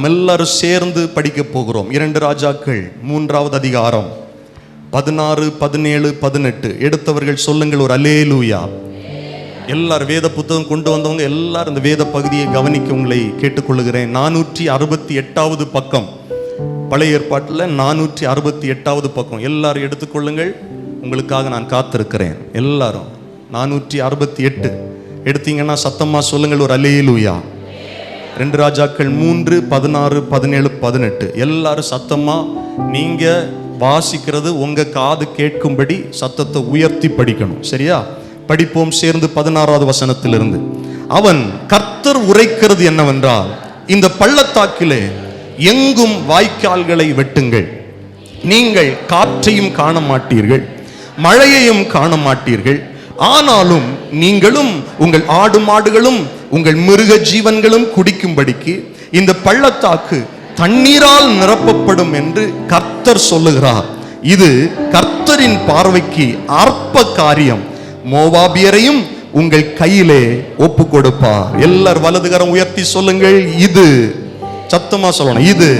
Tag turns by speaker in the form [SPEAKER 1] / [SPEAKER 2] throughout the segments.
[SPEAKER 1] நாம் எல்லாரும் சேர்ந்து படிக்க போகிறோம். இரண்டு ராஜாக்கள் மூன்றாவது அதிகாரம். பதினாறு பதினேழு பதினெட்டு. எடுத்தவர்கள் சொல்லுங்கள் ஒரு அலேலூயா எல்லாரும் வேத புத்தகம் கொண்டு வந்தவங்க எல்லாரும் இந்த வேத பகுதியை கவனிக்க உங்களை கேட்டுக்கொள்கிறேன் நானூற்றி அறுபத்தி எட்டாவது பக்கம். பழைய ஏற்பாட்டில் நானூற்றி அறுபத்தி எட்டாவது பக்கம். எல்லாரும் எடுத்துக்கொள்ளுங்கள். உங்களுக்காக நான் காத்திருக்கிறேன். எல்லாரும். நானூற்றி அறுபத்தி எட்டு. எடுத்தீங்கன்னா சத்தமாக சொல்லுங்கள் ஒரு அலேலூயா ரெண்டு ராஜாக்கள் மூன்று பதினாறு பதினேழு பதினெட்டு. எல்லாரும் சத்தமா நீங்க வாசிக்கிறது உங்க காது கேட்கும்படி சத்தத்தை உயர்த்தி படிக்கணும். சரியா? படிப்போம் சேர்ந்து பதினாறாவது வசனத்திலிருந்து. அவன் கர்த்தர் உரைக்கிறது என்னவென்றால் இந்த பள்ளத்தாக்கிலே எங்கும் வாய்க்கால்களை வெட்டுங்கள். நீங்கள் காற்றையும் காண மாட்டீர்கள் மழையையும் காண மாட்டீர்கள் ஆனாலும் நீங்களும் உங்கள் ஆடு மாடுகளும் உங்கள் மிருக ஜீவன்களும் குடிக்கும்படிக்கு இந்த பள்ளத்தாக்கு தண்ணீரால் நிரப்பப்படும் என்று கர்த்தர் சொல்லுகிறார். இது கர்த்தரின் பார்வைக்கு அற்ப காரியம். மோவாபியரையும் உங்கள் கையிலே ஒப்பு கொடுப்பார். எல்லார் வலதுகரம் உயர்த்தி சொல்லுங்கள் இது சத்தமா சொல்லணும் இது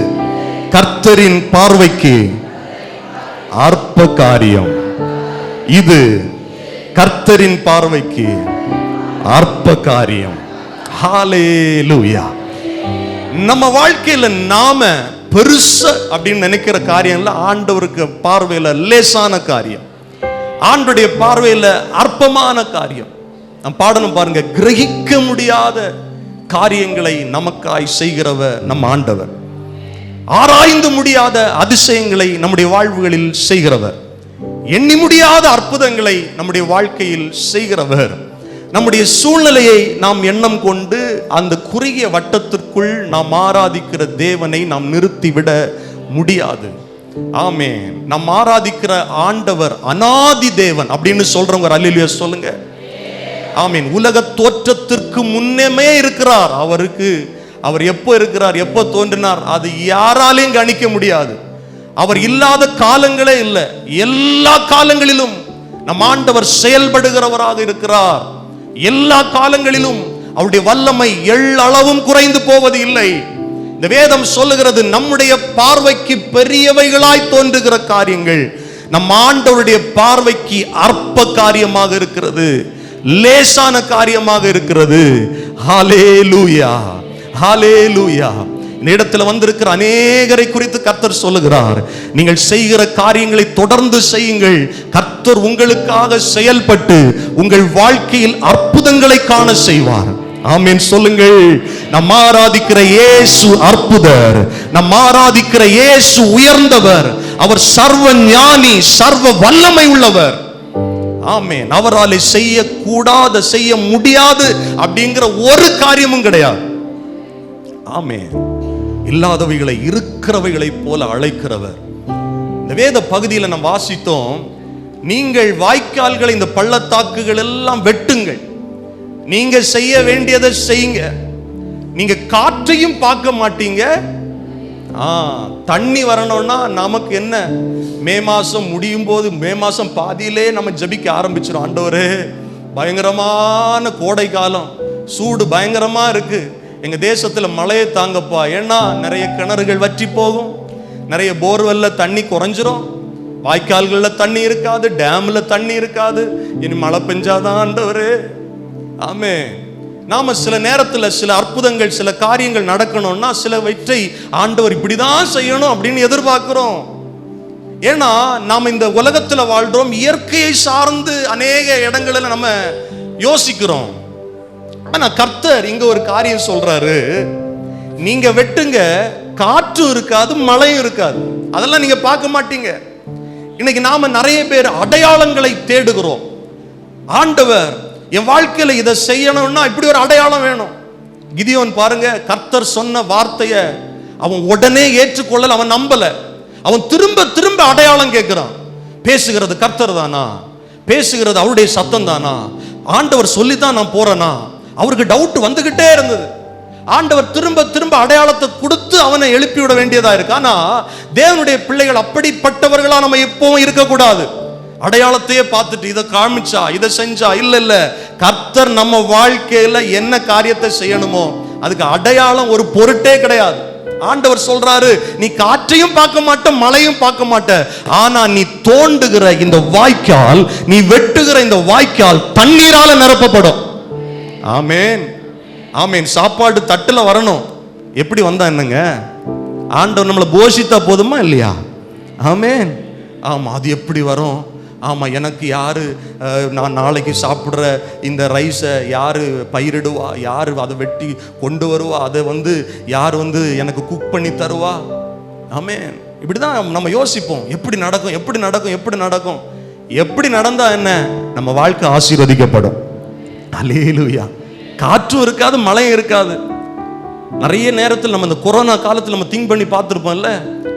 [SPEAKER 1] கர்த்தரின் பார்வைக்கு அற்ப காரியம். இது கர்த்தரின் பார்வைக்கு அற்ப காரியம். ஹாலேலூயா நம்ம வாழ்க்கையில நாம பெருசு அப்படின்னு நினைக்கிற காரியம்ல ஆண்டவருக்கு பார்வையில லேசான காரியம். ஆண்டுடைய பார்வையில அற்பமான காரியம். நம் பாடணும் பாருங்க கிரகிக்க முடியாத காரியங்களை நமக்காய் செய்கிறவர் நம் ஆண்டவர். ஆராய்ந்து முடியாத அதிசயங்களை நம்முடைய வாழ்வுகளில் செய்கிறவர். எண்ணி முடியாத அற்புதங்களை நம்முடைய வாழ்க்கையில் செய்கிறவர். நம்முடைய சூழ்நிலையை நாம் எண்ணம் கொண்டு அந்த குறுகிய வட்டத்திற்குள் நாம் ஆராதிக்கிற தேவனை நாம் நிறுத்திவிட முடியாது. ஆமே நாம் ஆராதிக்கிற ஆண்டவர் அனாதி தேவன் அப்படின்னு சொல்றவங்க அல்லையா சொல்லுங்க. ஆமீன். உலக தோற்றத்திற்கு முன்னமே இருக்கிறார். அவருக்கு அவர் எப்போ இருக்கிறார் எப்போ தோன்றினார் அது யாராலையும் கணிக்க முடியாது. அவர் இல்லாத காலங்களே இல்லை. எல்லா காலங்களிலும் நம் ஆண்டவர் செயல்படுகிறவராக இருக்கிறார். எல்லா காலங்களிலும் அவருடைய வல்லமை எள்ளளவும் குறைந்து போவது இல்லை. இந்த வேதம் சொல்லுகிறது நம்முடைய பார்வைக்கு பெரியவைகளாய் தோன்றுகிற காரியங்கள் நம் ஆண்டவருடைய பார்வைக்கு அற்ப காரியமாக இருக்கிறது லேசான காரியமாக இருக்கிறது. ஹாலே லூயா ஹாலே லூயா இடத்துல வந்திருக்கிற அநேகரை குறித்து கர்த்தர் சொல்லுகிறார். நீங்கள் செய்கிற காரியங்களை தொடர்ந்து செய்யுங்கள். கர்த்தர் உங்களுக்காக செயல்பட்டு உங்கள் வாழ்க்கையில் அற்புதங்களை காண செய்வார். ஆமீன். சொல்லுங்கள். நம் ஆராதிக்கிற இயேசு அற்புதர். நம் ஆராதிக்கிற இயேசு உயர்ந்தவர். அவர் சர்வ ஞானி சர்வ வல்லமை உள்ளவர். ஆமேன். அவராலே செய்யக்கூடாத செய்ய முடியாது அப்படிங்கிற ஒரு காரியமும் கிடையாது. ஆமேன். இல்லாதவைகளை இருக்கிறவைகளைப் போல அழைக்கிறவர். இந்த வேத பகுதியில் நம்ம வாசித்தோம் நீங்கள் வாய்க்கால்களை இந்த பள்ளத்தாக்குகள் எல்லாம் வெட்டுங்கள். நீங்க செய்ய வேண்டியதை செய்யுங்க. நீங்க காற்றையும் பார்க்க மாட்டீங்க. ஆ தண்ணி வரணும்னா நமக்கு என்ன? மே மாசம் முடியும் போது மே மாசம் பாதியிலே நம்ம ஜபிக்க ஆரம்பிச்சிடும் ஆண்டவரே பயங்கரமான கோடை காலம். சூடு பயங்கரமா இருக்கு. எங்க தேசத்துல மழையை தாங்கப்பா. ஏன்னா நிறைய கிணறுகள் வற்றி போகும். நிறைய போர்வெல்ல தண்ணி குறைஞ்சிரும். வாய்க்கால்களில் தண்ணி இருக்காது டேம்ல தண்ணி இருக்காது. இனி மழை பெஞ்சாதான் ஆண்டவரே. ஆமே. நாம சில நேரத்துல சில அற்புதங்கள் சில காரியங்கள் நடக்கணும்னா சிலவற்றை ஆண்டவர் இப்படிதான் செய்யணும் அப்படின்னு எதிர்பார்க்கிறோம். ஏன்னா நாம் இந்த உலகத்துல வாழ்றோம் இயற்கையை சார்ந்து அநேக இடங்களில் நம்ம யோசிக்கிறோம். ஆனா கர்த்தர் இங்க ஒரு காரியம் சொல்றாரு. நீங்க வெட்டுங்க காற்றும் இருக்காது மழையும் இருக்காது. அதெல்லாம் நீங்க பார்க்க மாட்டீங்க. இன்னைக்கு நாம நிறைய பேர் அடையாளங்களை தேடுகிறோம். ஆண்டவர் என் வாழ்க்கையில இதை செய்யணும்னா இப்படி ஒரு அடையாளம் வேணும். கிதியோன் பாருங்க கர்த்தர் சொன்ன வார்த்தைய அவன் உடனே ஏற்றுக்கொள்ளல அவன் நம்பல. அவன் திரும்ப திரும்ப அடையாளம் கேட்கிறான். பேசுகிறது கர்த்தர் தானா? பேசுகிறது அவருடைய சத்தம் தானா? ஆண்டவர் சொல்லித்தான் நான் போறேனா? அவருக்கு டவுட் வந்துகிட்டே இருந்தது. ஆண்டவர் திரும்ப திரும்ப அடையாளத்தை கொடுத்து அவனை எழுப்பி விட வேண்டியதா இருக்கு. ஆனா தேவனுடைய பிள்ளைகள் அப்படிப்பட்டவர்களா நம்ம எப்பவும் இருக்கக்கூடாது. அடையாளத்தையே பார்த்துட்டு இதை காமிச்சா இதை செஞ்சா இல்ல இல்ல கர்த்தர் நம்ம வாழ்க்கையில என்ன காரியத்தை செய்யணுமோ அதுக்கு அடையாளம் ஒரு பொருட்டே கிடையாது. ஆண்டவர் சொல்றாரு நீ காற்றையும் பார்க்க மாட்ட மழையும் பார்க்க மாட்ட. ஆனா நீ தோண்டுகிற இந்த வாய்க்கால் நீ வெட்டுகிற இந்த வாய்க்கால் தண்ணீரால நிரப்பப்படும். ஆமேன். ஆமேன். சாப்பாடு தட்டில் வரணும். எப்படி வந்தா என்னங்க? ஆண்டவர் நம்மளை போஷித்தா போதுமா இல்லையா? ஆமேன். ஆமாம் அது எப்படி வரும்? ஆமாம் எனக்கு யார் நான் நாளைக்கு சாப்பிட்ற இந்த ரைஸை யார் பயிரிடுவா? யார் அதை வெட்டி கொண்டு வருவா? அதை வந்து யார் வந்து எனக்கு குக் பண்ணி தருவா? ஆமேன். இப்படிதான் நம்ம யோசிப்போம். எப்படி நடக்கும்? எப்படி நடக்கும்? எப்படி நடக்கும்? எப்படி நடந்தால் என்ன? நம்ம வாழ்க்கை ஆசீர்வதிக்கப்படும். அலேலுயா காற்றும் இருக்காது மழையும் இருக்காது. நிறைய நேரத்தில் நம்ம இந்த கொரோனா காலத்தில் நம்ம திங்க் பண்ணி பார்த்துருப்போம்ல.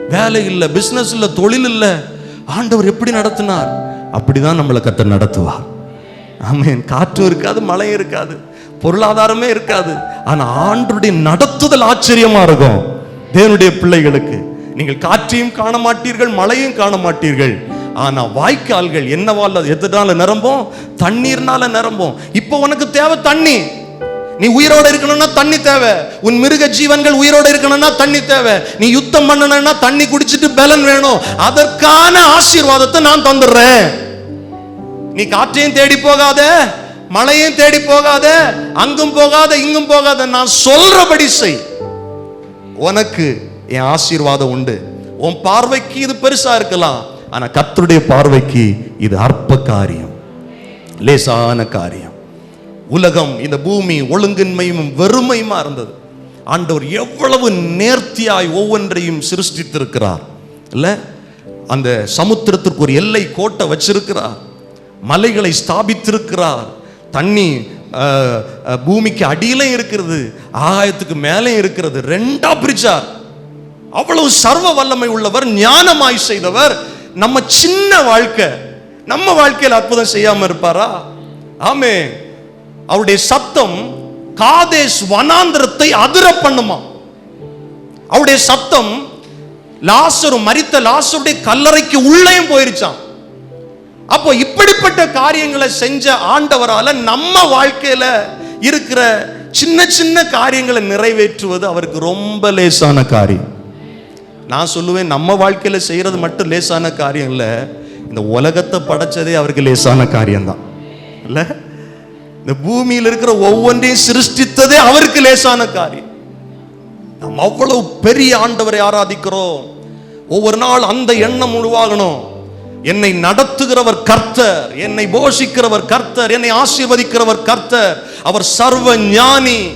[SPEAKER 1] வேலை இல்லை பிஸ்னஸ் இல்லை தொழில் இல்லை. ஆண்டவர் எப்படி நடத்தினார்? அப்படிதான் நம்மளை கத்த நடத்துவார். ஆமேன். காற்றும் இருக்காது மழையும் இருக்காது. பொருளாதாரமே இருக்காது. ஆனால் ஆண்டருடைய நடத்துதல் ஆச்சரியமா இருக்கும். தேவனுடைய பிள்ளைகளுக்கு. நீங்கள் காற்றையும் காண மாட்டீர்கள் மழையும் காண மாட்டீர்கள். ஆனால் வாய்க்கால்கள் என்னவால் எதுனால நிரம்பும்? தண்ணீர்னால நிரம்பும். இப்போ உனக்கு தேவை தண்ணி. நீ உயிரோட இருக்கணும்னா தண்ணி தேவை. உன் மிருக ஜீவன்கள் உயிரோட இருக்கணும்னா தண்ணி தேவை. நீ யுத்தம் பண்ணணும்னா தண்ணி குடிச்சிட்டு பலன் வேணும். அதற்கான ஆசீர்வாதத்தை நான் தந்துடுறேன். நீ காற்றையும் தேடி போகாத மழையும் தேடி போகாத அங்கும் போகாத இங்கும் போகாத. நான் சொல்றபடி செய். உனக்கு என் ஆசீர்வாதம் உண்டு. உன் பார்வைக்கு இது பெருசா இருக்கலாம். ஆனா கத்தருடைய பார்வைக்கு இது அற்ப காரியம் லேசான காரியம். உலகம் இந்த பூமி ஒழுங்கின்மையும் வெறுமையுமா இருந்தது. ஆண்டவர் எவ்வளவு நேர்த்தியாய் ஒவ்வொன்றையும் சிருஷ்டித்திருக்கிறார். இல்லை அந்த சமுத்திரத்திற்கு ஒரு எல்லை கோட்டை வச்சிருக்கிறார். மலைகளை ஸ்தாபித்திருக்கிறார். தண்ணி பூமிக்கு அடியிலே இருக்கிறது ஆகாயத்துக்கு மேலே இருக்கிறது ரெண்டா பிரிச்சார். அவ்வளவு சர்வ வல்லமை உள்ளவர் ஞானமாய் செய்தவர் நம்ம சின்ன வாழ்க்கை நம்ம வாழ்க்கையில் அற்புதம் செய்யாம இருப்பாரா? ஆமே அவருடைய சத்தம் காதேஸ் வனாந்திரத்தை அதிர பண்ணுமா? அவருடைய சத்தம் லாசரு மரித்த லாசருடைய கல்லறைக்கு உள்ளேயும் போயிருச்சான் அப்போ இப்படிப்பட்ட காரியங்களை செஞ்ச ஆண்டவரால நம்ம வாழ்க்கையில இருக்கிற சின்ன சின்ன காரியங்களை நிறைவேற்றுவது அவருக்கு ரொம்ப லேசான காரியம். நான் சொல்லுவேன் நம்ம வாழ்க்கையில் செய்கிறது மட்டும் லேசான காரியம் இல்லை. இந்த உலகத்தை படைச்சதே அவருக்கு லேசான காரியம்தான். இல்லை? இந்த பூமியில் இருக்கிற ஒவ்வொன்றையும் சிருஷ்டித்ததே அவருக்கு லேசான காரியம். நாம் அவ்வளவு பெரிய ஆண்டவரை ஆராதிக்கிறோம். ஒவ்வொரு நாள் அந்த எண்ணம் உருவாகணும். என்னை நடத்துகிறவர் கர்த்தர் என்னை போஷிக்கிறவர் கர்த்தர் என்னை ஆசீர்வதிக்கிறவர் கர்த்தர். அவர் சர்வ ஞானி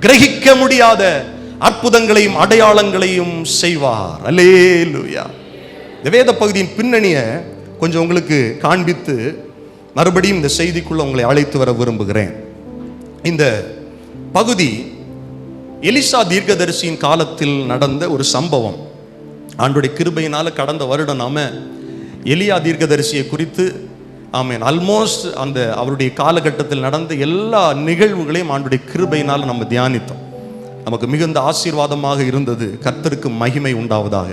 [SPEAKER 1] கிரகிக்க முடியாத அற்புதங்களையும் அடையாளங்களையும் செய்வார். அல்லேலூயா. இந்த வேத பகுதியின் பின்னணியை கொஞ்சம் உங்களுக்கு காண்பித்து மறுபடியும் இந்த செய்திக்குள்ள உங்களை அழைத்து வர விரும்புகிறேன். இந்த பகுதி எலிசா தீர்க்கதரிசியின் காலத்தில் நடந்த ஒரு சம்பவம். ஆண்டுடைய கிருபையினால் கடந்த வருடம் நாம எலியா தீர்க்கதரிசியை குறித்து ஆமீன் ஆல்மோஸ்ட் அந்த அவருடைய காலகட்டத்தில் நடந்த எல்லா நிகழ்வுகளையும் ஆண்டுடைய கிருபையினால் நம்ம தியானித்தோம். நமக்கு மிகுந்த ஆசீர்வாதமாக இருந்தது. கர்த்தருக்கு மகிமை உண்டாவதாக.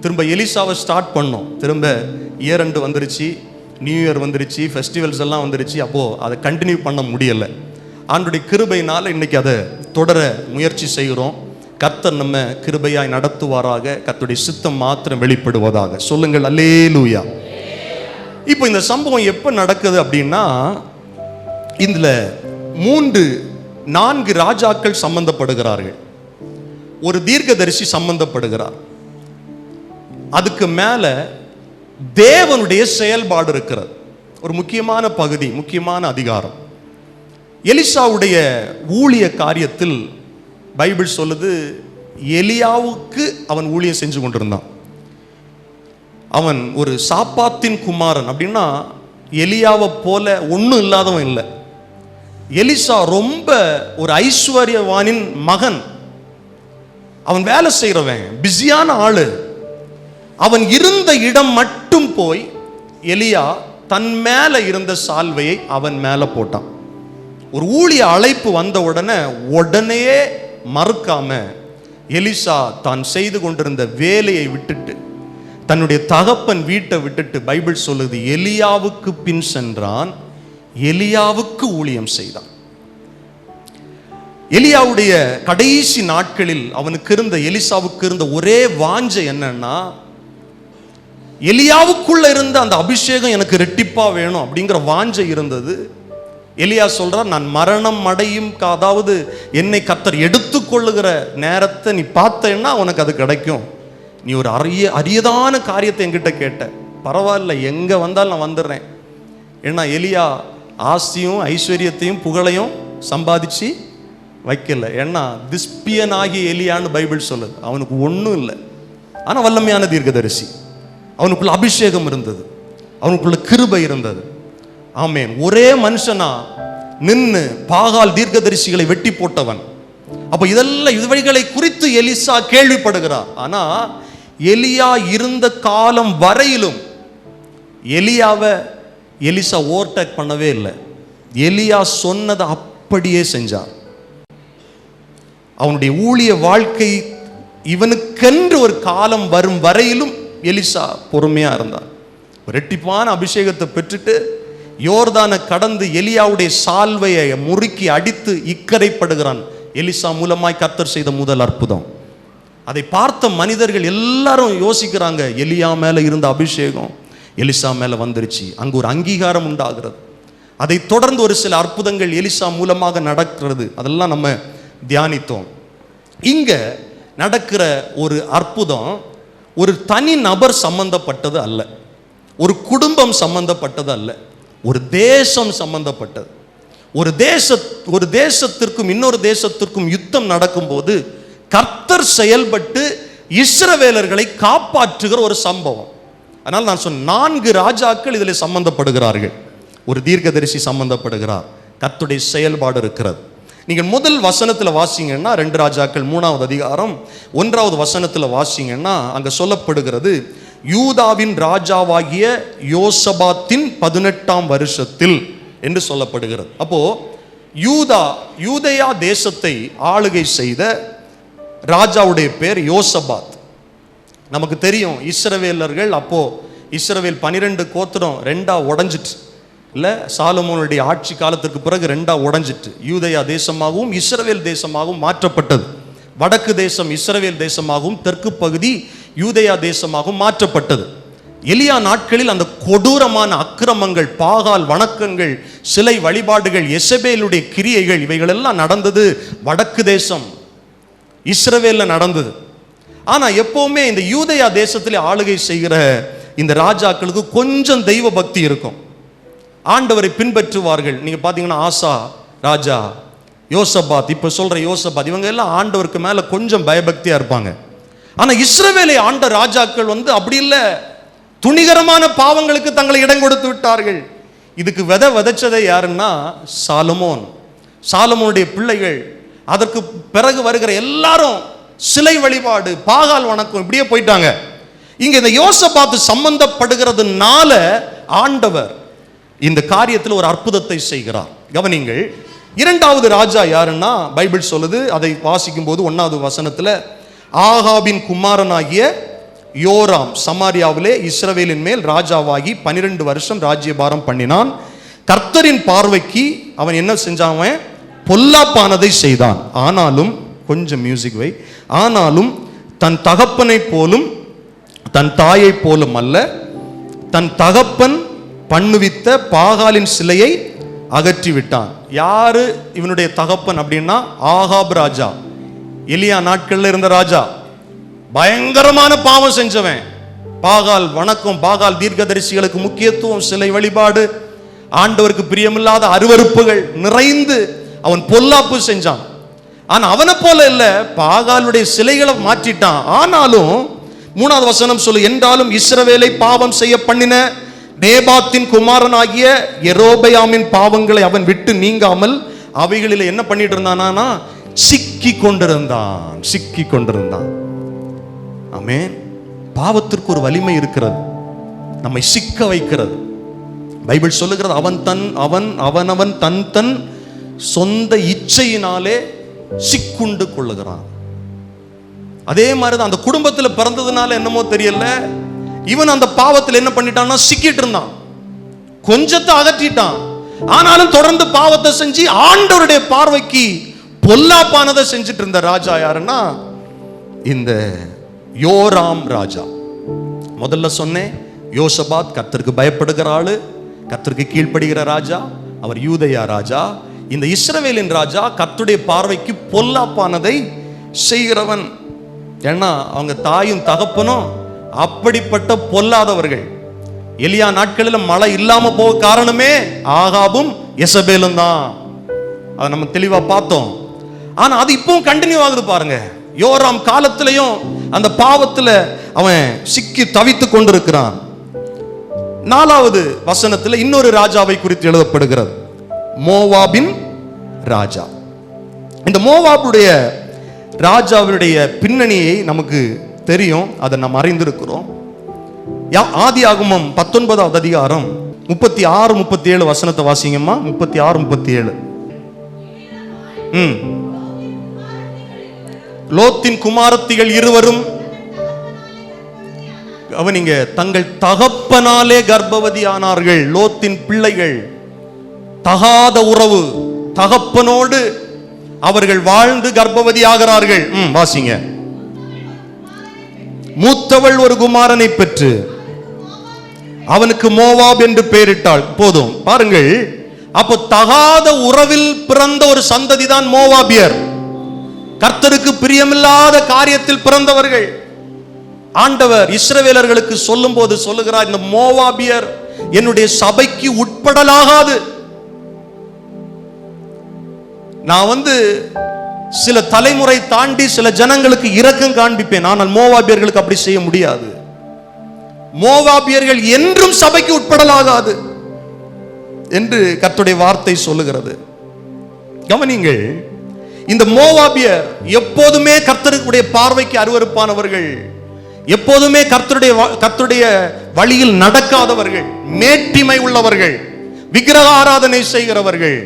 [SPEAKER 1] திரும்ப எலிசாவை ஸ்டார்ட் பண்ணோம். திரும்ப இயர் ரெண்டு வந்துருச்சு நியூ இயர் வந்துருச்சு ஃபெஸ்டிவல்ஸ் எல்லாம் வந்துருச்சு. அப்போது அதை கண்டினியூ பண்ண முடியலை. ஆண்டுடைய கிருபையினால் இன்றைக்கி அதை தொடர முயற்சி செய்கிறோம். கர்த்தர் நம்ம கிருபையாய் நடத்துவாராக. கர்த்தருடைய சித்தம் மாத்திரம் வெளிப்படுவதாக. சொல்லுங்கள் அல்லேலூயா இப்போ இந்த சம்பவம் எப்போ நடக்குது அப்படின்னா இதில் மூன்று நான்கு ராஜாக்கள் சம்பந்தப்படுகிறார்கள். ஒரு தீர்க்கதரிசி சம்பந்தப்படுகிறார். அதுக்கு மேல தேவனுடைய செயல்பாடு இருக்கிறது. ஒரு முக்கியமான பகுதி முக்கியமான அதிகாரம். எலிசாவுடைய ஊழிய காரியத்தில் பைபிள் சொல்லுது எலியாவுக்கு அவன் ஊழியம் செஞ்சு கொண்டிருந்தான். அவன் ஒரு சாப்பாத்தின் குமாரன். அப்படின்னா எலியாவை போல ஒன்றும் இல்லாதவன் இல்லை. எலிசா ரொம்ப ஒரு ஐஸ்வர்யவானின் மகன். அவன் வேலை செய்கிறவன் பிஸியான ஆளு. அவன் இருந்த இடம் மட்டும் போய் எலியா தன் மேல இருந்த சால்வையை அவன் மேல போட்டான். ஒரு ஊழிய அழைப்பு வந்த உடனே உடனே மறுக்காம எலிசா தான் செய்து கொண்டிருந்த வேலையை விட்டுட்டு தன்னுடைய தகப்பன் வீட்டை விட்டுட்டு பைபிள் சொல்லுது எலியாவுக்கு பின் சென்றான். எலியாவுக்கு ஊழியம் செய்தான். எலியாவுடைய கடைசி நாட்களில் அவனுக்கு இருந்த எலிசாவுக்கு இருந்த ஒரே வாஞ்சை என்னன்னா எலியாவுக்குள்ள இருந்த அந்த அபிஷேகம் எனக்கு ரெட்டிப்பா வேணும் அப்படிங்கிற வாஞ்சை இருந்தது. எலியா சொல்றார் நான் மரணம் அடையும் அதாவது என்னை கத்தர் எடுத்துக்கொள்ளுகிற நேரத்தை நீ பார்த்தேன்னா உனக்கு அது கிடைக்கும். நீ ஒரு அரிய அரியதான காரியத்தை என்கிட்ட கேட்ட. பரவாயில்ல எங்க வந்தாலும் நான் வந்துடுறேன். ஏன்னா எலியா ஆஸ்தியும் ஐஸ்வர்யத்தையும் புகழையும் சம்பாதிச்சு வைக்கல. ஏன்னா திஸ்பியனாகி எலியான்னு பைபிள் சொல்லுது. அவனுக்கு ஒன்றும் இல்லை. ஆனால் வல்லமையான தீர்க்கதரிசி. அவனுக்குள்ள அபிஷேகம் இருந்தது. அவனுக்குள்ள கிருபை இருந்தது. ஆமேன். ஒரே மனுஷனா நின்று பாகால் தீர்க்கதரிசிகளை வெட்டி போட்டவன். அப்ப இதெல்லாம் இதுவழிகளை குறித்து எலிசா கேள்விப்படுகிறார். ஆனா எலியா இருந்த காலம் வரையிலும் எலியாவை எலிசா ஓவர்டேக் பண்ணவே இல்லை. எலியா சொன்னதை அப்படியே செஞ்சார் அவனுடைய ஊழிய வாழ்க்கை இவனுக்கென்று ஒரு காலம் வரும் வரையிலும் எலிசா பொறுமையாக இருந்தான். ரெட்டிப்பான அபிஷேகத்தை பெற்றுட்டு யோர்தானை கடந்து எலியாவுடைய சால்வையை முறுக்கி அடித்து இக்கரைப்படுகிறான். எலிசா மூலமாய் கத்தர் செய்த முதல் அற்புதம். அதை பார்த்த மனிதர்கள் எல்லாரும் யோசிக்கிறாங்க எலியா மேலே இருந்த அபிஷேகம். எலிசா மேலே வந்துருச்சு. அங்கு ஒரு அங்கீகாரம் உண்டாகிறது. அதை தொடர்ந்து ஒரு சில அற்புதங்கள் எலிசா மூலமாக நடக்கிறது. அதெல்லாம் நம்ம தியானித்தோம். இங்கே நடக்கிற ஒரு அற்புதம் ஒரு தனி நபர் சம்பந்தப்பட்டது அல்ல. ஒரு குடும்பம் சம்பந்தப்பட்டது அல்ல. ஒரு தேசம் சம்பந்தப்பட்டது. ஒரு தேச ஒரு தேசத்திற்கும் இன்னொரு தேசத்திற்கும் யுத்தம் நடக்கும்போது கர்த்தர் செயல்பட்டு இஸ்ரவேலர்களை காப்பாற்றுகிற ஒரு சம்பவம். அதனால் நான் சொன்ன நான்கு ராஜாக்கள் இதில் சம்பந்தப்படுகிறார்கள். ஒரு தீர்க்கதரிசி சம்பந்தப்படுகிறார். கத்துடைய செயல்பாடு இருக்கிறது. நீங்கள் முதல் வசனத்தில் வாசிங்கன்னா ரெண்டு ராஜாக்கள் மூணாவது அதிகாரம் ஒன்றாவது வசனத்தில் வாசிங்கன்னா அங்கே சொல்லப்படுகிறது யூதாவின் ராஜாவாகிய யோசபாத்தின் பதினெட்டாம் வருஷத்தில் என்று சொல்லப்படுகிறது. அப்போ யூதா யூதயா தேசத்தை ஆளுகை செய்த ராஜாவுடைய பேர் யோசபாத். நமக்கு தெரியும் இஸ்ரவேலர்கள் அப்போது இஸ்ரவேல் பனிரெண்டு கோத்திரம் ரெண்டாக உடஞ்சிட்டு இல்லை சாலமோனுடைய ஆட்சி காலத்துக்கு பிறகு ரெண்டாக உடஞ்சிட்டு யூதயா தேசமாகவும் இஸ்ரவேல் தேசமாகவும் மாற்றப்பட்டது. வடக்கு தேசம் இஸ்ரவேல் தேசமாகவும் தெற்கு பகுதி யூதயா தேசமாகவும் மாற்றப்பட்டது. எளியா நாட்களில் அந்த கொடூரமான அக்கிரமங்கள் பாகால் வணக்கங்கள் சிலை வழிபாடுகள் எசபேலுடைய கிரியைகள் இவைகள் எல்லாம் நடந்தது வடக்கு தேசம் இஸ்ரவேலில் நடந்தது. ஆனால் எப்போவுமே இந்த யூதயா தேசத்திலே ஆளுகை செய்கிற இந்த ராஜாக்களுக்கு கொஞ்சம் தெய்வ பக்தி இருக்கும். ஆண்டவரை பின்பற்றுவார்கள். நீங்கள் பார்த்தீங்கன்னா ஆசா ராஜா யோசபாத் இப்போ சொல்கிற யோசபாத் இவங்க எல்லாம் ஆண்டவருக்கு மேலே கொஞ்சம் பயபக்தியாக இருப்பாங்க. ஆனால் இஸ்ரவேலை ஆண்ட ராஜாக்கள் வந்து அப்படி இல்லை. துணிகரமான பாவங்களுக்கு தங்களை இடம் கொடுத்து விட்டார்கள். இதுக்கு விதை விதைச்சதை யாருன்னா சாலமோன். சாலமோனுடைய பிள்ளைகள். அதற்கு பிறகு வருகிற எல்லாரும் சிலை வழிபாடு பாகால் வணக்கம் இப்படியே போயிட்டாங்க. இங்க இந்த யோசபாத்து சம்பந்தப்படுகிறதுனால ஆண்டவர் இந்த காரியத்தில் ஒரு அற்புதத்தை செய்கிறார். கவனிங்கள் இரண்டாவது ராஜா யாருன்னா பைபிள் சொல்லுது அதை வாசிக்கும் போது ஒன்னாவது வசனத்துல ஆகாபின் குமாரனாகிய யோராம் சமாரியாவிலே இஸ்ரவேலின் மேல் ராஜாவாகி பனிரெண்டு வருஷம் ராஜ்யபாரம் பண்ணினான். கர்த்தரின் பார்வைக்கு அவன் என்ன செஞ்சாவன் பொல்லாப்பானதை செய்தான். ஆனாலும் கொஞ்சம் மியூசிக் வை. ஆனாலும் தன் தகப்பனைப் போலும் தன் தாயைப் போலும் அல்ல தன் தகப்பன் பண்ணுவித்த பாகாலின் சிலையை அகற்றி விட்டான் யாரு இவனுடைய தகப்பன் அப்படின்னா? ஆகாப் ராஜா. எலியா நாட்கள்ல இருந்த ராஜா. பயங்கரமான பாவம் செஞ்சவன். பாகால் வணக்கம் பாகால் தீர்க்கதரிசிகளுக்கு முக்கியத்துவம் சிலை வழிபாடு ஆண்டவருக்கு பிரியமில்லாத அருவருப்புகள் நிறைந்து அவன் பொல்லாப்பு செஞ்சான். ஆனா அவனை போல இல்ல. பாகாலுடைய சிலைகளை மாற்றிட்டான். ஆனாலும் மூணாவது வசனம் சொல்லு என்றாலும் இஸ்ரவேலை பாவம் செய்ய பண்ணின நேபாத்தின் குமாரனாகிய எரோபயாமின் பாவங்களை அவன் விட்டு நீங்காமல் அவைகளில் என்ன பண்ணிட்டு இருந்தானா சிக்கி கொண்டிருந்தான். சிக்கி கொண்டிருந்தான். ஆமே பாவத்திற்கு ஒரு வலிமை இருக்கிறது. நம்மை சிக்க வைக்கிறது. பைபிள் சொல்லுகிறது அவன் தன் அவன் அவனவன் தன் தன் சொந்த இச்சையினாலே சிக்குண்டு கொள்ளுகிறான். அதே மாதிரி தான் அந்த குடும்பத்தில் பிறந்ததுனால என்னமோ தெரியல. இவன் அந்த பாவத்தில் என்ன பண்ணிட்டான்னா சிக்கிட்டு இருந்தான். கொஞ்சத்தை அகற்றிட்டான் ஆனாலும் தொடர்ந்து பாவத்தை செஞ்சு ஆண்டவருடைய பார்வைக்கு பொல்லாப்பானதை செஞ்சுட்டு இருந்த ராஜா யாருன்னா இந்த யோராம் ராஜா. முதல்ல சொன்னேன் யோசபாத் கத்திற்கு பயப்படுகிற ஆளு கத்திற்கு கீழ்ப்படுகிற ராஜா அவர் யூதயா ராஜா இந்த இஸ்ரவேலின் ராஜா கத்துடைய பார்வைக்கு பொல்லாப்பானதை செய்கிறவன். ஏன்னா அவங்க தாயும் தகப்பனும் அப்படிப்பட்ட பொல்லாதவர்கள். எலியா நாட்களில் மழை இல்லாம போக காரணமே ஆகாபும் எசபேலும் தான். அதை நம்ம தெளிவா பார்த்தோம். ஆனா அது இப்பவும் கண்டினியூ ஆகுது பாருங்க. யோராம் காலத்திலையும் அந்த பாவத்துல அவன் சிக்கி தவித்து கொண்டிருக்கிறான். நாலாவது வசனத்துல இன்னொரு ராஜாவை குறித்து எழுதப்படுகிறது. மோவாபின் ராஜா. இந்த மோவாபுடைய ராஜாவுடைய பின்னணியை நமக்கு தெரியும் அதை நாம் அறிந்திருக்கிறோம். யா- ஆகமம் பத்தொன்பதாவது அதிகாரம் முப்பத்தி ஆறு முப்பத்தி ஏழு வசனத்தை வாசிங்கம்மா. முப்பத்தி ஆறு முப்பத்தி ஏழு. ம். லோத்தின் குமாரத்திகள் இருவரும் கவனிங்க தங்கள் தகப்பனாலே கர்ப்பவதி ஆனார்கள் லோத்தின் பிள்ளைகள். தகாத உறவு தகப்பனோடு அவர்கள் வாழ்ந்து கர்ப்பவதி ஆகிறார்கள் வாசிங்க. மூத்தவள் ஒரு குமாரனை பெற்று அவனுக்கு மோவாப் என்று பெயரிட்டாள். போதும். பாருங்கள். அப்போ தகாத உறவில் பிறந்த ஒரு சந்ததி தான் மோவாபியர். கர்த்தருக்கு பிரியமில்லாத காரியத்தில் பிறந்தவர்கள். ஆண்டவர் இஸ்ரவேலர்களுக்கு சொல்லும்போது சொல்லுகிறார் இந்த மோவாபியர் என்னுடைய சபைக்கு உட்படலாகாது. நான் வந்து சில தலைமுறை தாண்டி சில ஜனங்களுக்கு இரக்கம் காண்பிப்பேன். ஆனால் மோவாபியர்களுக்கு அப்படி செய்ய முடியாது. மோவாபியர்கள் என்றும் சபைக்கு உட்படலாகாது என்று கர்த்துடைய வார்த்தை சொல்லுகிறது. கவனிங்கள் இந்த மோவாபியர் எப்போதுமே கர்த்தருடைய பார்வைக்கு அருவருப்பானவர்கள் எப்போதுமே கர்த்தருடைய கர்த்தருடைய வழியில் நடக்காதவர்கள் மேட்டிமை உள்ளவர்கள் விக்கிரக ஆராதனை செய்கிறவர்கள்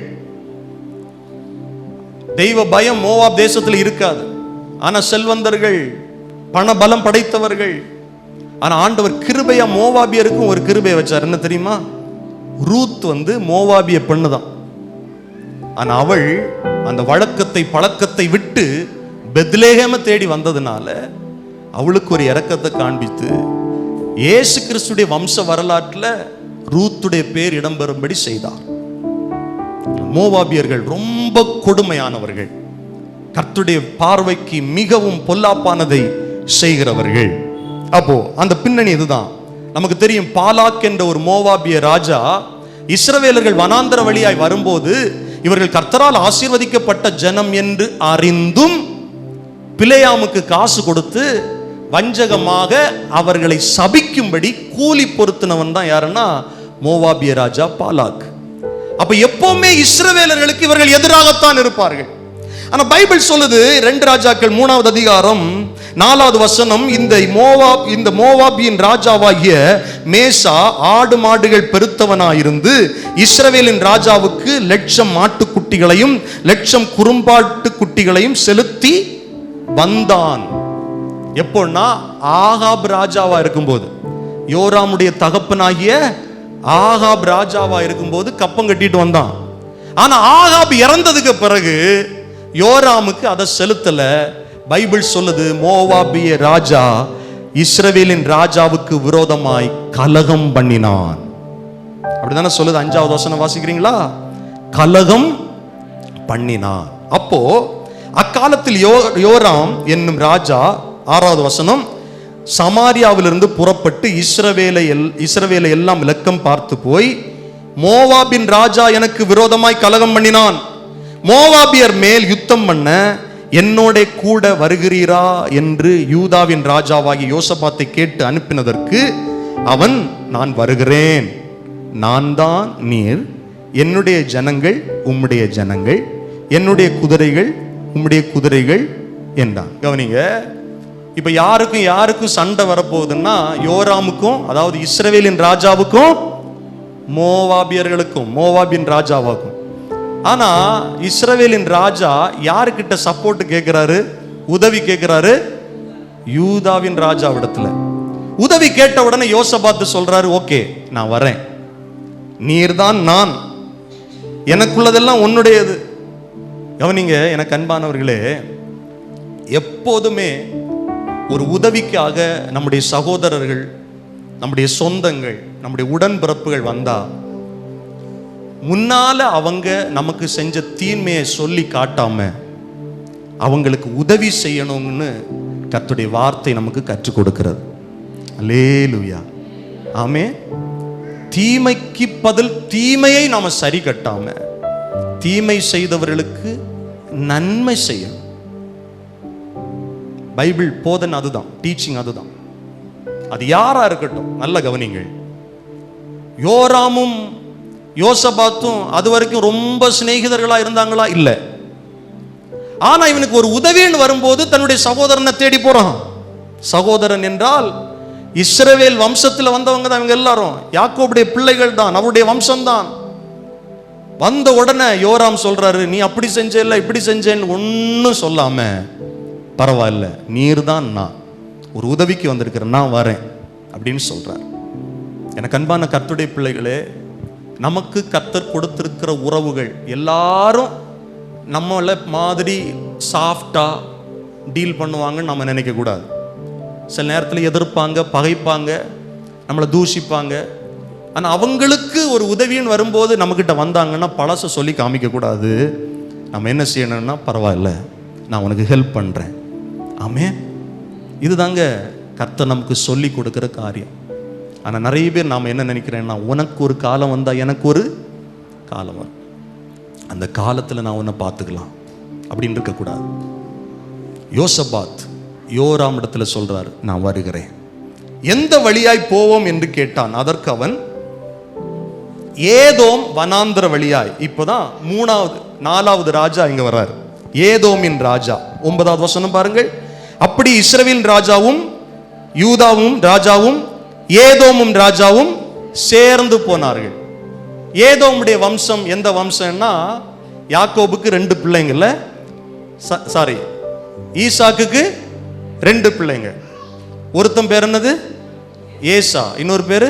[SPEAKER 1] தெய்வ பயம் மோவாப் தேசத்தில் இருக்காது. ஆனால் செல்வந்தர்கள் பண பலம் படைத்தவர்கள் ஆனால் ஆண்டவர் கிருபையா மோவாபியருக்கும் ஒரு கிருபையை வச்சார். என்ன தெரியுமா? ரூத் வந்து மோவாபிய பெண்ணு தான் ஆனால் அவள் அந்த வழக்கத்தை பழக்கத்தை விட்டு பெத்லேகம தேடி வந்ததுனால அவளுக்கு ஒரு இறக்கத்தை காண்பித்து இயேசு கிறிஸ்துடைய வம்ச வரலாற்றில் ரூத்துடைய பேர் இடம்பெறும்படி செய்தார். மோவாபியர்கள் ரொம்ப கொடுமையானவர்கள். கர்த்துடைய பார்வைக்கு மிகவும் பொல்லாப்பானதை செய்கிறவர்கள். அப்போ அந்த பின்னணி இதுதான். நமக்கு தெரியும் பாலாக் என்ற ஒரு மோவாபிய ராஜா இஸ்ரவேலர்கள் வனாந்தர வழியாய் வரும்போது இவர்கள் கர்த்தரால் ஆசீர்வதிக்கப்பட்ட ஜனம் என்று அறிந்தும் பிலேயாமுக்கு காசு கொடுத்து வஞ்சகமாக அவர்களை சபிக்கும்படி கூலி பொருத்தினவன் தான் யாருன்னா மோவாபிய ராஜா பாலாக். அப்ப எப்பவுமே இஸ்ரவேலர்களுக்கு இவர்கள் எதிராகத்தான் இருப்பார்கள். ஆனா பைபிள் சொல்லுது ரெண்டு ராஜாக்கள் மூணாவது அதிகாரம் நாலாவது வசனம் இந்த மோவாப் இந்த மோவாபியின் ராஜாவாகிய மேசா ஆடு மாடுகள் பெருத்தவனாயிருந்து இஸ்ரவேலின் ராஜாவுக்கு லட்சம் மாட்டுக்குட்டிகளையும் லட்சம் குறும்பாட்டு குட்டிகளையும் செலுத்தி வந்தான். எப்போன்னா ஆகாப் ராஜாவா இருக்கும்போது யோராமுடைய தகப்பனாகிய ஆகாப் ராஜாவா இருக்கும்போது கப்பம் கட்டிட்டு வந்தான். ஆனா ஆகாப் இறந்ததுக்கு பிறகு யோராமுக்கு அதை செலுத்தல. பைபிள் சொல்லுது மோவாபிய ராஜா இஸ்ரவேலின் ராஜாவுக்கு விரோதமாய் கலகம் பண்ணினான். அப்படிதானே சொல்லுது அஞ்சாவது வசனம் வாசிக்கிறீங்களா? கலகம் பண்ணினான். அப்போ அக்காலத்தில் யோ யோராம் என்னும் ராஜா ஆறாவது வசனம் சமாரியாவிலிருந்து புறப்பட்டு இஸ்ரவேலை எல் இஸ்ரவேலை எல்லாம் இலக்கம் பார்த்து போய் மோவாபின் ராஜா எனக்கு விரோதமாய் கலகம் பண்ணினான். மோவாபியர் மேல் யுத்தம் பண்ண என்னோட கூட வருகிறீரா என்று யூதாவின் ராஜாவாகி யோசபாத்தை கேட்டு அனுப்பினதற்கு அவன் நான் வருகிறேன். நான் தான் நீர். என்னுடைய ஜனங்கள் உம்முடைய ஜனங்கள். என்னுடைய குதிரைகள் உம்முடைய குதிரைகள் என்றான். கவனிங்க இப்போ யாருக்கும் யாருக்கும் சண்டை வரப்போகுதுன்னா யோராமுக்கும் அதாவது இஸ்ரவேலின் ராஜாவுக்கும் மோவாபியர்களுக்கும் மோவாபின் ராஜாவாகும் ஆனால் இஸ்ரவேலின் ராஜா யாருக்கிட்ட சப்போர்ட் கேட்குறாரு உதவி கேட்குறாரு யூதாவின் ராஜாவிடத்தில். உதவி கேட்ட உடனே யோசபாத்து சொல்றாரு ஓகே நான் வரேன். நீர்தான் நான். எனக்குள்ளதெல்லாம் உன்னுடையது. கவனிங்க எனக்கு அன்பானவர்களே எப்போதுமே ஒரு உதவிக்காக நம்முடைய சகோதரர்கள் நம்முடைய சொந்தங்கள் நம்முடைய உடன்பிறப்புகள் வந்தா முன்னால அவங்க நமக்கு செஞ்ச தீமையை சொல்லி காட்டாம அவங்களுக்கு உதவி செய்யணும்னு கத்துடைய வார்த்தை நமக்கு கற்றுக் கொடுக்கிறது. அல்லேலூயா. ஆமே தீமைக்கு பதில் தீமையை நாம சரி கட்டாம தீமை செய்தவர்களுக்கு நன்மை செய்யணும். பைபிள் போதன் அதுதான் டீச்சிங் அதுதான். அது யாரா இருக்கட்டும் நல்ல கவனிங்கள் யோராமும் யோசபாத்தும் அது வரைக்கும் ரொம்ப சிநேகிதர்களா இருந்தாங்களா? இல்ல. ஆனா இவனுக்கு ஒரு உதவின்னு வரும்போது தன்னுடைய சகோதரனை தேடி போறான். சகோதரன் என்றால் இஸ்ரவேல் வம்சத்தில் வந்தவங்க தான் இவங்க எல்லாரும். யாக்கோபுடைய பிள்ளைகள் தான் அவருடைய வம்சம்தான். வந்த உடனே யோராம் சொல்றாரு நீ அப்படி செஞ்ச இல்லை இப்படி செஞ்சேன்னு ஒன்றும் சொல்லாம பரவாயில்ல நீர் தான் நான். ஒரு உதவிக்கு வந்திருக்கிறேன் நான் வரேன் அப்படின்னு சொல்கிறார் எனக்கு அன்பான கத்துடைய பிள்ளைகளே நமக்கு கத்தர் கொடுத்துருக்கிற உறவுகள் எல்லாரும் நம்மளை மாதிரி சாஃப்டாக டீல் பண்ணுவாங்கன்னு நம்ம நினைக்கக்கூடாது. சில நேரத்தில் எதிர்ப்பாங்க பகைப்பாங்க நம்மளை தூஷிப்பாங்க. ஆனால் அவங்களுக்கு ஒரு உதவின்னு வரும்போது நம்மக்கிட்ட வந்தாங்கன்னா பழச சொல்லி காமிக்கக்கூடாது. நம்ம என்ன செய்யணும்னா பரவாயில்ல நான் உனக்கு ஹெல்ப் பண்ணுறேன் ஆமே இதுதாங்க கர்த்தர் நமக்கு சொல்லி கொடுக்குற காரியம். ஆனால் நிறைய பேர் நாம் என்ன நினைக்கிறேன்னா உனக்கு ஒரு காலம் வந்தால் எனக்கு ஒரு காலம் வரும். அந்த காலத்தில் நான் உன்னை பார்த்துக்கலாம். அப்படின்னு இருக்கக்கூடாது. யோசபாத் யோராம் இடத்துல சொல்கிறார் நான் வருகிறேன். எந்த வழியாய் போவோம் என்று கேட்டான். அதற்கு அவன் ஏதோம் வனாந்திர வழியாய். இப்போதான் மூணாவது நாலாவது ராஜா இங்க வர்றார். ஏதோமின் ராஜா. ஒன்பதாவது வசனம் பாருங்கள். அப்படி இஸ்ரவேல் ராஜாவும் யூதாவும் ராஜாவும் ஏதோமும் ராஜாவும் சேர்ந்து போனார்கள். ஏதோமுடைய வம்சம் எந்த வம்சம்னா யாக்கோபுக்கு ரெண்டு பிள்ளைங்கள்ல சாரி ஈசாக்குக்கு ரெண்டு பிள்ளைங்க. ஒருத்தன் பேர் என்னது? ஏசா. இன்னொரு பேர்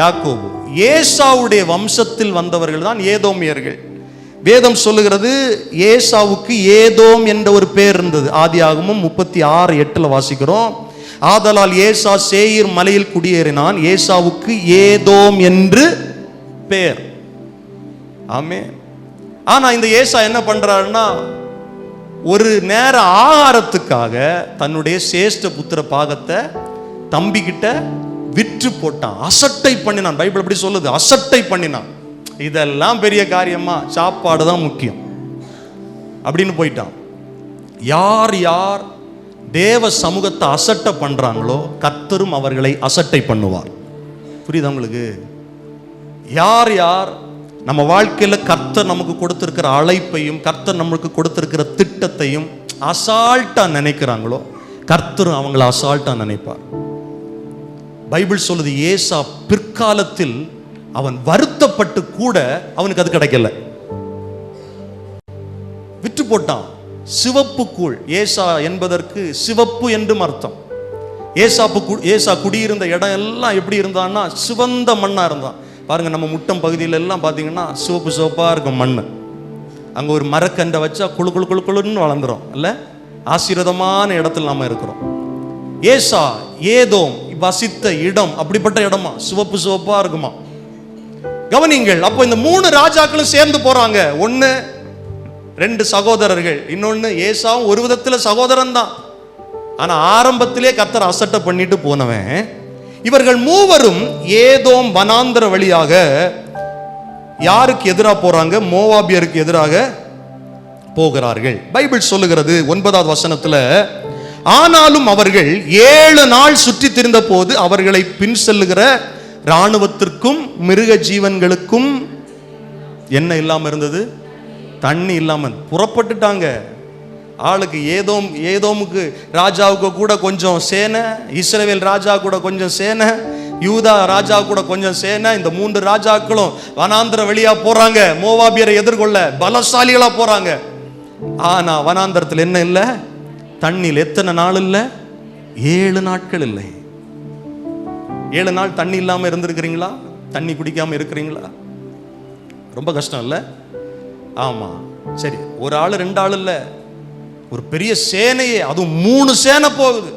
[SPEAKER 1] யாக்கோபு. ஏசாவுடைய வம்சத்தில் வந்தவர்கள் தான் ஏதோமியர்கள். வேதம் சொல்லுகிறது ஏசாவுக்கு ஏதோம் என்ற ஒரு பேர் இருந்தது. ஆதியாகமும் முப்பத்தி ஆறு எட்டில் வாசிக்கிறோம். ஆதலால் ஏசா சேயிர் மலையில் குடியேறினான். ஏசாவுக்கு ஏதோம் என்று பேர். ஆமே ஆனா இந்த ஏசா என்ன பண்றாருன்னா ஒரு நேர ஆகாரத்துக்காக தன்னுடைய சேஷ்ட புத்திர பாகத்தை தம்பிக்கிட்ட விற்று போட்டான். அசட்டை பண்ணினான். பைபிள் அப்படி சொல்லுது. அசட்டை பண்ணினான். இதெல்லாம் பெரிய காரியமா? சாப்பாடு தான் முக்கியம். அப்படின்னு போயிட்டான். யார் யார் தேவ சமூகத்தை அசட்டை பண்றாங்களோ கர்த்தரும் அவர்களை அசட்டை பண்ணுவார். புரியுதா உங்களுக்கு? யார் யார் நம்ம வாழ்க்கையில கர்த்தர் நமக்கு கொடுத்துருக்கிற அழைப்பையும் கர்த்தர் நம்மளுக்கு கொடுத்துருக்கிற திட்டத்தையும் அசால்ட்டா நினைக்கிறாங்களோ கர்த்தரும் அவங்கள அசால்ட்டா நினைப்பார். பைபிள் சொல்லுது ஏசா பிற்காலத்தில் அவன் வருத்தப்பட்டு கூட அவனுக்கு அது கிடைக்கல. விற்று போட்டான். சிவப்பு கூழ். ஏசா என்பதற்கு சிவப்பு என்றும் அர்த்தம். ஏசாப்பு ஏசா குடியிருந்த இடம் எல்லாம் எப்படி இருந்தான்னா சிவந்த மண்ணா இருந்தான். பாருங்க நம்ம முட்டம் பகுதியில எல்லாம் பார்த்தீங்கன்னா சிவப்பு சிவப்பா இருக்கும் மண் அங்க ஒரு மரக்கண்டை வச்சா குளு குளு குளு குளுன்னு வளர்ந்துரும். இல்ல ஆசீர்வாதமான இடத்துல நாம இருக்கிறோம். ஏசா ஏதோம் வசித்த இடம் அப்படிப்பட்ட இடமா? சிவப்பு சிவப்பா இருக்குமா? கவனிங்கள். அப்போ இந்த மூணு ராஜாக்களும் சேர்ந்து போறாங்க. ஒன்று ரெண்டு சகோதரர்கள். இன்னொன்னு ஏசாவும் ஒரு விதத்துல சகோதரன் தான் ஆனா ஆரம்பத்திலே கத்தர் அசட்டை பண்ணிட்டு போனவன். இவர்கள் மூவரும் ஏதோம் வனாந்திர வழியாக யாருக்கு எதிராக போறாங்க? மோவாபியருக்கு எதிராக போகிறார்கள். பைபிள் சொல்லுகிறது ஒன்பதாவது வசனத்துல ஆனாலும் அவர்கள் ஏழு நாள் சுற்றி திரிந்த போது அவர்களை பின் செல்லுகிற இராணுவத்திற்கும் மிருக ஜீவன்களுக்கும் என்ன இல்லாமல் இருந்தது? தண்ணி இல்லாமல் புறப்பட்டுட்டாங்க. ஆளுக்கு ஏதோம் ஏதோமுக்கு ராஜாவுக்கு கூட கொஞ்சம் சேனை இஸ்ரேவேல் ராஜா கூட கொஞ்சம் சேனை யூதா ராஜா கூட கொஞ்சம் சேனை இந்த மூன்று ராஜாக்களும் வனாந்திர வழியா போறாங்க. மோவாபியரை எதிர்கொள்ள பலசாலிகளா போறாங்க. ஆனா வனாந்தரத்தில் என்ன இல்லை? தண்ணியில் எத்தனை நாள் இல்லை? ஏழு நாட்கள் இல்லை. ஏழு நாள் தண்ணி இல்லாமல் இருந்திருக்கிறீங்களா? தண்ணி குடிக்காமல் இருக்கிறீங்களா? ரொம்ப கஷ்டம் இல்லை? ஆமாம் சரி ஒரு ஆள் ரெண்டு ஆள் இல்லை. ஒரு பெரிய சேனையே அதுவும் மூணு சேனை போகுது.